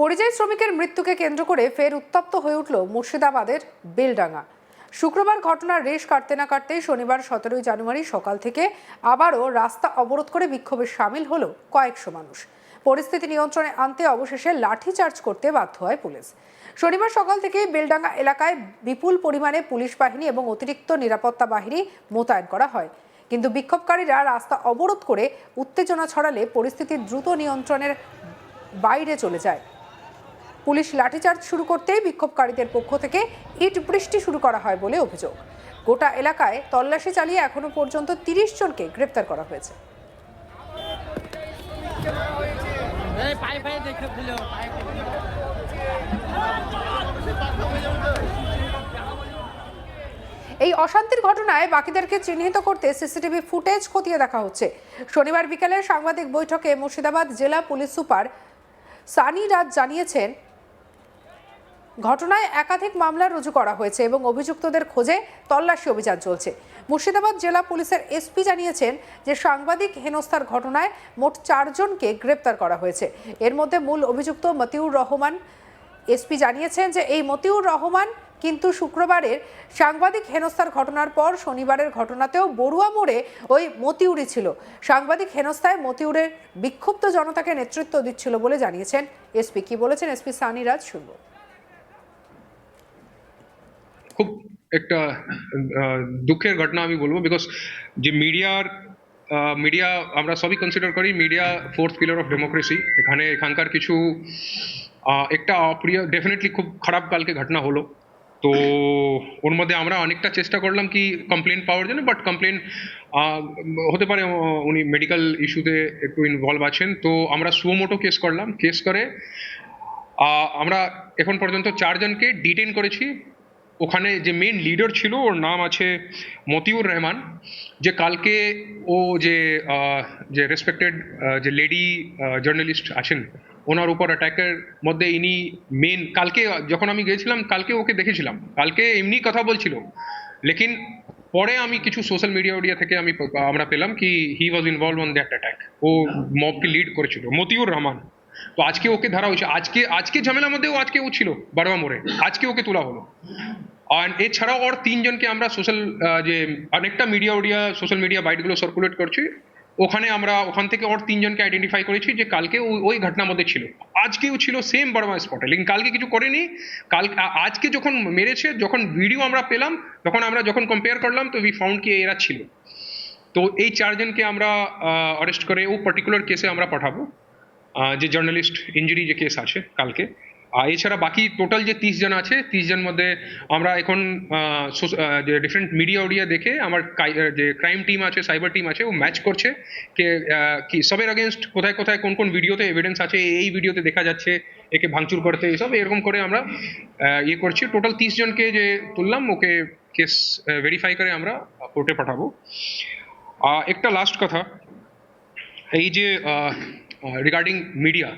পরিযায়ী শ্রমিকের মৃত্যুকে কেন্দ্র করে ফের উত্তপ্ত হয়ে উঠল মুর্শিদাবাদের বেলডাঙ্গা। শুক্রবার ঘটনার রেশ কাটতে না কাটতেই শনিবার সতেরোই জানুয়ারি সকাল থেকে আবারও রাস্তা অবরোধ করে বিক্ষোভে সামিল হলো কয়েকশো মানুষ। পরিস্থিতি নিয়ন্ত্রণে আনতে অবশেষে লাঠিচার্জ করতে বাধ্য হয় পুলিশ। শনিবার সকাল থেকেই বেলডাঙ্গা এলাকায় বিপুল পরিমাণে পুলিশ বাহিনী এবং অতিরিক্ত নিরাপত্তা বাহিনী মোতায়েন করা হয়। কিন্তু বিক্ষোভকারীরা রাস্তা অবরোধ করে উত্তেজনা ছড়ালে পরিস্থিতি দ্রুত নিয়ন্ত্রণের বাইরে চলে যায়। পুলিশ লাঠিচার্জ শুরু করতেই বিক্ষোভকারীদের পক্ষ থেকে ইট বৃষ্টি শুরু করা হয় বলে অভিযোগ। গোটা এলাকায় তল্লাশি চালিয়ে এখনও পর্যন্ত তিরিশ জনকে গ্রেপ্তার করা হয়েছে। এই অশান্তির ঘটনায় বাকিদেরকে চিহ্নিত করতে সিসিটিভি ফুটেজ খতিয়ে দেখা হচ্ছে। শনিবার বিকেলে সাংবাদিক বৈঠকে মুর্শিদাবাদ জেলা পুলিশ সুপার সানি রাজ জানিয়েছেন ঘটনায় একাধিক মামলা রুজু করা হয়েছে এবং অভিযুক্তদের খোঁজে তল্লাশি অভিযান চলছে। মুর্শিদাবাদ জেলা পুলিশের এসপি জানিয়েছেন যে সাংবাদিক হেনস্থার ঘটনায় মোট চারজনকে গ্রেপ্তার করা হয়েছে। এর মধ্যে মূল অভিযুক্ত মতিউর রহমান এসপি জানিয়েছেন যে এই মতিউর রহমান কিন্তু শুক্রবারের সাংবাদিক হেনস্থার ঘটনার পর শনিবারের ঘটনাতেও বড়ুয়া মোড়ে ওই মতিউরি ছিল। সাংবাদিক হেনস্থায় মতিউরের বিক্ষুব্ধ জনতাকে নেতৃত্ব দিচ্ছিল বলে জানিয়েছেন এসপি। কি বলেছেন এসপি সানিরাজ শুনব খুব একটা দুঃখের ঘটনা আমি বলব বিকজ যে মিডিয়ার মিডিয়া আমরা সবই কনসিডার করি, media fourth pillar of democracy এখানে এখানকার কিছু একটা অপ্রিয় ডেফিনেটলি খুব খারাপ কালকে ঘটনা হলো। তো ওর মধ্যে আমরা অনেকটা চেষ্টা করলাম কি কমপ্লেন পাওয়ার জন্য বাট কমপ্লেন হতে পারে উনি মেডিকেল ইস্যুতে একটু ইনভলভ আছেন। তো আমরা সুমোটো কেস করলাম। কেস করে আমরা এখন পর্যন্ত চারজনকে ডিটেন করেছি। ওখানে যে মেন লিডার ছিল, ওর নাম আছে মতিউর রহমান। যে কালকে ও যে যে রেসপেক্টেড যে লেডি জার্নালিস্ট আছেন ওনার উপর অ্যাটাকের মধ্যে ইনি মেন কালকে যখন আমি গিয়েছিলাম, কালকে ওকে দেখেছিলাম। কালকে এমনি কথা বলছিল। লেকিন পরে আমি কিছু সোশ্যাল মিডিয়া ওডিয়া থেকে আমি, আমরা পেলাম কি he was involve on that attack ও মবকে লিড করেছিল, মতিউর রহমান। তো আজকে ওকে ধরা হয়েছে। আজকে আজকে ঝামেলার মধ্যে ও আজকে ও ছিল, বারোয়া মোড়ে। আজকে ওকে তোলা হলো। আর এছাড়াও ওর তিনজনকে আমরা সোশ্যাল যে অনেকটা মিডিয়া ওডিয়া সোশ্যাল মিডিয়া বাইটগুলো সার্কুলেট করছি। ওখানে আমরা ওখান থেকে ওর তিনজনকে আইডেন্টিফাই করেছি যে কালকে ওই- ঘটনার মধ্যে ছিল। আজকেও ছিল সেম বড়মা স্পটে লেকিন কালকে কিছু করেনি। কাল আজকে যখন মেরেছে, যখন ভিডিও আমরা পেলাম, তখন আমরা যখন কম্পেয়ার করলাম, তো উই ফাউন্ড কি এরা ছিল। তো এই চারজনকে আমরা অরেস্ট করে ও পার্টিকুলার কেসে আমরা পাঠাবো। যে জার্নালিস্ট ইঞ্জুরি যে কেস আছে কালকে, আর এছাড়া বাকি টোটাল যে তিরিশ জন আছে, তিরিশ জন মধ্যে আমরা এখন যে ডিফারেন্ট মিডিয়া ওডিয়া দেখে আমার যে ক্রাইম টিম আছে সাইবার টিম আছে, ও ম্যাচ করছে। কে কি সবের আগেনস্ট কোথায় কোথায় কোন কোন ভিডিওতে এভিডেন্স আছে, এই ভিডিওতে দেখা যাচ্ছে, একে ভাঙচুর করতে এইসব এরকম করে আমরা ইয়ে করছি। টোটাল তিরিশ জনকে যে তুললাম, ওকে কেস ভেরিফাই করে আমরা কোর্টে পাঠাবো। একটা লাস্ট কথা, এই যে রিগার্ডিং মিডিয়া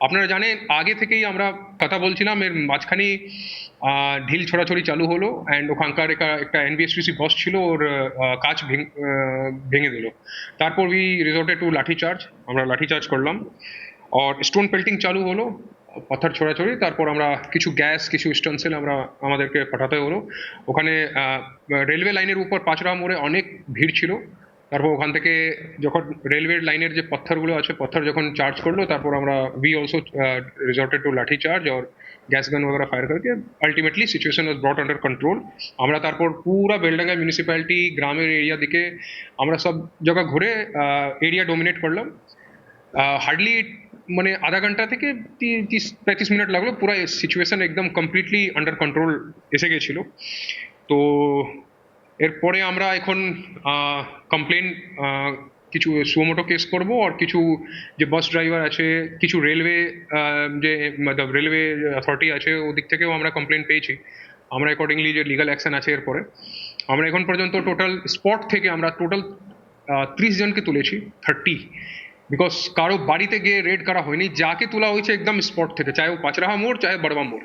আপনারা জানেন, আগে থেকেই আমরা কথা বলছিলাম, এর মাঝখানে ঢিল ছড়াছড়ি চালু হলো অ্যান্ড ওখানকার একটা এনবিএসটিসি বস ছিল, ওর কাজ ভেঙ- দিল। তারপর we resorted to lathi charge আমরা লাঠি চার্জ করলাম। আর স্টোন পেল্টিং চালু হলো, পাথর ছড়াছড়ি, তারপর আমরা কিছু গ্যাস কিছু স্টেন্সিল আমরা আমাদেরকে পাঠাতে হলো। ওখানে রেলওয়ে লাইনের উপর পাঁচরা মোড়ে অনেক ভিড় ছিল। তারপর ওখান থেকে যখন রেলওয়ে লাইনের যে পাথরগুলো আছে পাথর যখন চার্জ করলো তারপর আমরা we also resorted to lathi charge R gas gun वगैरह ফায়ার करके ultimately situation was brought under control আমরা তারপর পুরা বেলডাঙ্গা মিউনিসিপ্যালিটি গ্রামের এরিয়া দিকে আমরা সব জায়গা ঘুরে এরিয়া ডোমিনেট করলাম হার্ডলি মানে আধা ঘন্টা থেকে তি- তিরিশ পঁয়ত্রিশ মিনিট লাগলো পুরো সিচুয়েশন একদম কমপ্লিটলি আন্ডার কন্ট্রোল এসে গেছিলো তো এরপরে আমরা এখন কমপ্লেন কিছু সুমোটো কেস করব আর কিছু যে বাস ড্রাইভার আছে, কিছু রেলওয়ে যে রেলওয়ে অথরিটি আছে ওদিক থেকেও আমরা কমপ্লেন পেয়েছি। আমরা অ্যাকর্ডিংলি যে লিগাল অ্যাকশন আছে এরপরে। আমরা এখন পর্যন্ত টোটাল স্পট থেকে আমরা টোটাল ত্রিশ জনকে তুলেছি থার্টি বিকজ কারও বাড়িতে গিয়ে রেড করা হয়নি, যাকে তোলা হয়েছে একদম স্পট থেকে চাहे ও পাঁচরাহা মোড় চাहे বড়বা মোড়।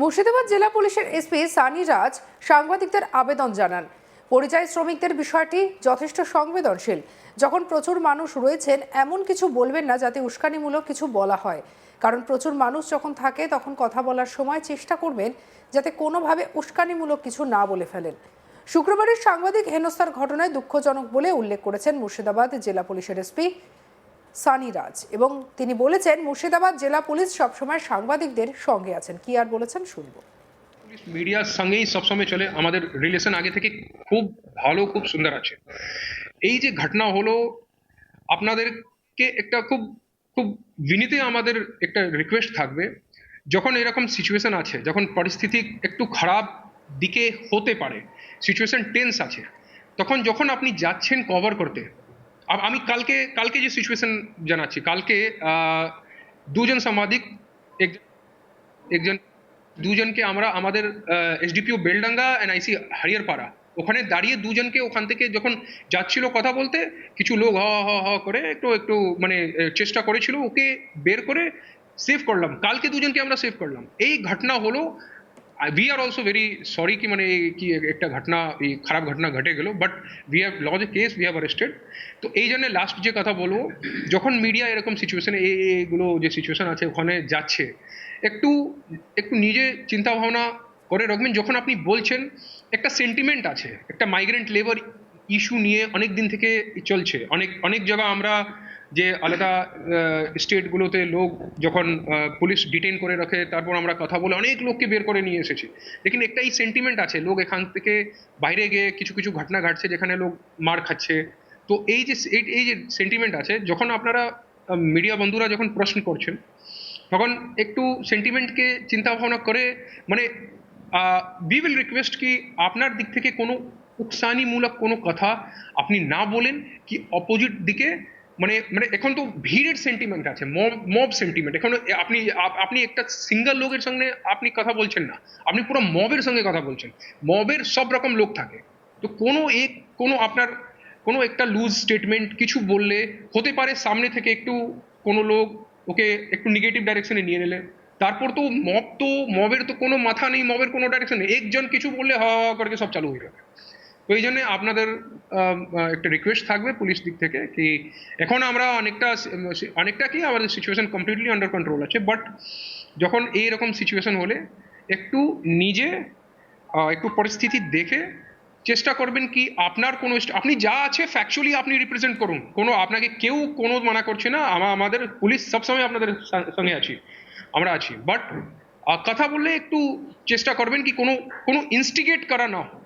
মুর্শিদাবাদ জেলা পুলিশের এসপি সানি রাজ সাংবাদিকদের আবেদন জানান। পরিযায়ী শ্রমিকদের বিষয়টি যথেষ্ট সংবেদনশীল। যখন প্রচুর মানুষ রয়েছেন, এমন কিছু বলবেন না যাতে উস্কানিমূলক কিছু বলা হয়। কারণ প্রচুর মানুষ যখন থাকে, তখন কথা বলার সময় চেষ্টা করবেন যাতে কোনোভাবে উস্কানিমূলক কিছু না বলে ফেলেন। শুক্রবারের সাংবাদিক হেনস্থার ঘটনায় দুঃখজনক বলে উল্লেখ করেছেন মুর্শিদাবাদ জেলা পুলিশের এসপি সানি রাজ এবং তিনি বলেছেন, মুর্শিদাবাদ জেলা পুলিশ সবসময় সাংবাদিকদের সঙ্গে আছেন। কি আর বলেছেন শুনব। মিডিয়ার সঙ্গেই সবসময় চলে। আমাদের রিলেশন আগে থেকে খুব ভালো, খুব সুন্দর আছে। এই যে ঘটনা হলো, আপনাদেরকে একটা খুব খুব বিনীতে আমাদের একটা রিকোয়েস্ট থাকবে। যখন এরকম সিচুয়েশন আছে, যখন পরিস্থিতি একটু খারাপ দিকে হতে পারে সিচুয়েশন টেন্স আছে, তখন যখন আপনি যাচ্ছেন কভার করতে আমি কালকে কালকে যে সিচুয়েশন জানাচ্ছি, কালকে দুজন সাংবাদিক, এক, একজন, দুজনকে আমরা আমাদের SDPO Beldanga and IC Hariharpara ওখানে দাঁড়িয়ে দুজনকে ওখান থেকে যখন যাচ্ছিল কথা বলতে, কিছু লোক হ হ হ করে একটু একটু মানে চেষ্টা করেছিল, ওকে বের করে সেভ করলাম। কালকে দুজনকে আমরা সেভ করলাম। এই ঘটনা হলো we are also very sorry কি মানে কি একটা ঘটনা এই খারাপ ঘটনা ঘটে গেল but we have lodge a case we have arrested তো এই জন্য লাস্ট যে কথা বলব যখন মিডিয়া এরকম সিচুয়েশনে এই এইগুলো যে সিচুয়েশন আছে ওখানে যাচ্ছে একটু একটু নিজে চিন্তা ভাবনা করে রাখবেন যখন আপনি বলছেন একটা সেন্টিমেন্ট আছে একটা মাইগ্রেন্ট লেবার ইস্যু নিয়ে অনেক দিন থেকে চলছে অনেক অনেক জায়গা আমরা যে আলাদা স্টেটগুলোতে লোক যখন পুলিশ ডিটেন করে রাখে, তারপর আমরা কথা বলে অনেক লোককে বের করে নিয়ে এসেছি। লেকিন একটা এই সেন্টিমেন্ট আছে, লোক এখান থেকে বাইরে গিয়ে কিছু কিছু ঘটনা ঘটছে যেখানে লোক মার খাচ্ছে। তো এই যে, এই- এই যে সেন্টিমেন্ট আছে, যখন আপনারা মিডিয়া বন্ধুরা যখন প্রশ্ন করছেন, তখন একটু সেন্টিমেন্টকে চিন্তা ভাবনা করে মানে উই উইল রিকোয়েস্ট কি আপনার দিক থেকে কোনো উকসানিমূলক কোনো কথা আপনি না বলেন, কি অপোজিট দিকে মানে মানে এখন তো ভিড়ের সেন্টিমেন্ট আছে মব মব সেন্টিমেন্ট এখন আপনি আপনি একটা সিঙ্গেল লোকের সঙ্গে আপনি কথা বলছেন না, আপনি পুরো মবের সঙ্গে কথা বলছেন। মবের সব রকম লোক থাকে। তো কোনো এক, কোনো আপনার, কোনো একটা লুজ স্টেটমেন্ট কিছু বললে, হতে পারে সামনে থেকে একটু কোনো লোক ওকে একটু নেগেটিভ ডাইরেকশনে নিয়ে নিলে। তারপর তো মব তো, মবের তো কোনো মাথা নেই, মবের কোনো ডাইরেকশন নেই। একজন কিছু বললে হা, করে সব চালু হয়ে যাবে। এই জন্য আপনাদের একটা রিকোয়েস্ট থাকবে পুলিশ দিক থেকে কি এখন আমরা অনেকটা অনেকটা কি আমাদের সিচুয়েশন কমপ্লিটলি আন্ডার কন্ট্রোল আছে বাট যখন এইরকম সিচুয়েশন হলে একটু নিজে একটু পরিস্থিতি দেখে চেষ্টা করবেন কি আপনার কোনো আপনি যা আছে ফ্যাকচুয়ালি আপনি রিপ্রেজেন্ট করুন। কোনো আপনাকে কেউ কোনো মানা করছে না, আমা- আমাদের পুলিশ সবসময় আপনাদের সঙ্গে আছি, আমরা আছি। বাট কথা বললে একটু চেষ্টা করবেন কি কোনো কোনো ইনস্টিগেট করা না। হোক